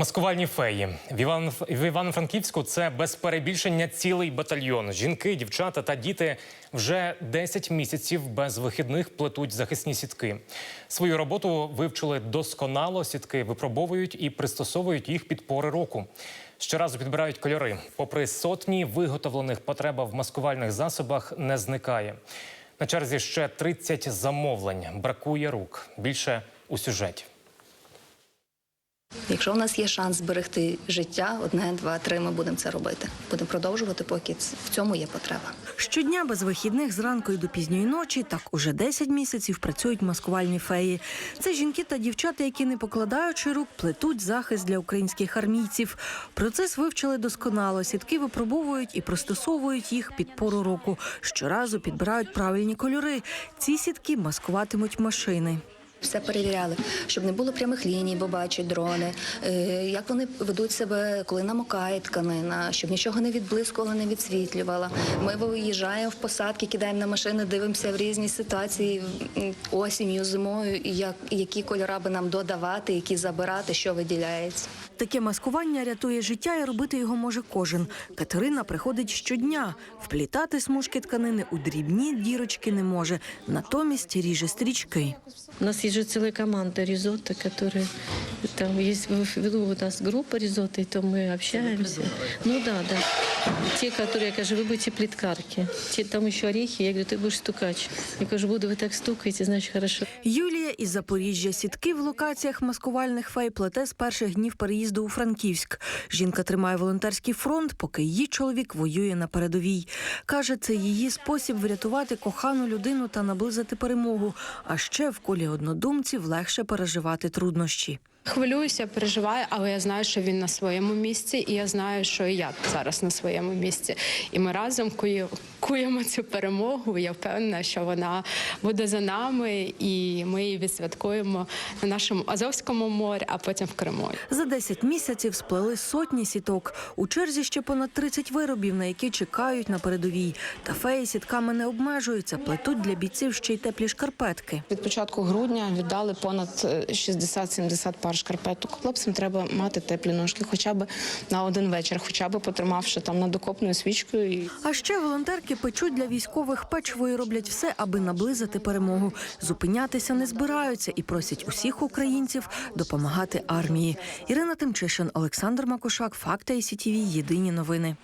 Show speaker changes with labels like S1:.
S1: Маскувальні феї в Іван в Івано-Франківську це без перебільшення цілий батальйон. Жінки, дівчата та діти вже 10 місяців без вихідних плетуть захисні сітки. Свою роботу вивчили досконало. Сітки випробовують і пристосовують їх під пори року. Щоразу підбирають кольори. Попри сотні виготовлених потреба в маскувальних засобах не зникає. На черзі ще 30 замовлень. Бракує рук. Більше у сюжеті.
S2: Якщо в нас є шанс зберегти життя, одне, два, три, ми будемо це робити. Будемо продовжувати, поки в цьому є потреба.
S3: Щодня без вихідних зранку і до пізньої ночі, так уже 10 місяців працюють маскувальні феї. Це жінки та дівчата, які не покладаючи рук, плетуть захист для українських армійців. Процес вивчили досконало. Сітки випробовують і пристосовують їх під пору року. Щоразу підбирають правильні кольори. Ці сітки маскуватимуть машини.
S2: Все перевіряли, щоб не було прямих ліній, бо бачать дрони, е, як вони ведуть себе, коли намокає тканина, щоб нічого не відблискувало, не відсвітлювало. Ми виїжджаємо в посадки, кидаємо на машини, дивимося в різні ситуації осінню, зимою, як які кольори би нам додавати, які забирати, що виділяється.
S3: Таке маскування рятує життя і робити його може кожен. Катерина приходить щодня. Вплітати смужки тканини у дрібні дірочки не може. Натомість ріже стрічки.
S4: У нас есть же целая команда Ризотто, которая там есть в виду у нас группа Ризотто, и то мы общаемся. Ну да, да. Те, которые, я кажу, вы будете плиткарки. Те, там еще орехи, я говорю, ты будешь стукач. Я кажу, буду, вы так стукаете, значит, хорошо.
S3: Юлія із Запоріжжя сітки в локаціях маскувальних фей плете з перших днів переїзду у Франківськ. Жінка тримає волонтерський фронт, поки її чоловік воює на передовій. Каже, це її спосіб врятувати кохану людину та наблизити перемогу. А ще в колі однодумців легше переживати труднощі.
S5: Хвилююся, переживаю, але я знаю, що він на своєму місці, і я знаю, що і я зараз на своєму місці. І ми разом куємо цю перемогу. Я впевнена, що вона буде за нами, і ми її відсвяткуємо на нашому Азовському морі, а потім в Криму.
S3: За 10 місяців сплели сотні сіток. У черзі ще понад 30 виробів, на які чекають на передовій. Та феї сітками не обмежуються, плетуть для бійців ще й теплі шкарпетки.
S6: Від початку грудня віддали понад е, 60-70 пар шкарпеток. Хлопцям треба мати теплі ножки, хоча б на один вечір, хоча б потримавши там над окопною свічкою. І
S3: А ще волонтерки печуть для військових печиво і роблять все, аби наблизити перемогу. Зупинятися не збираються і просять усіх українців допомагати армії. Ірина Тимчишин, Олександр Макушак, Факти СІТІВІ. Єдині новини.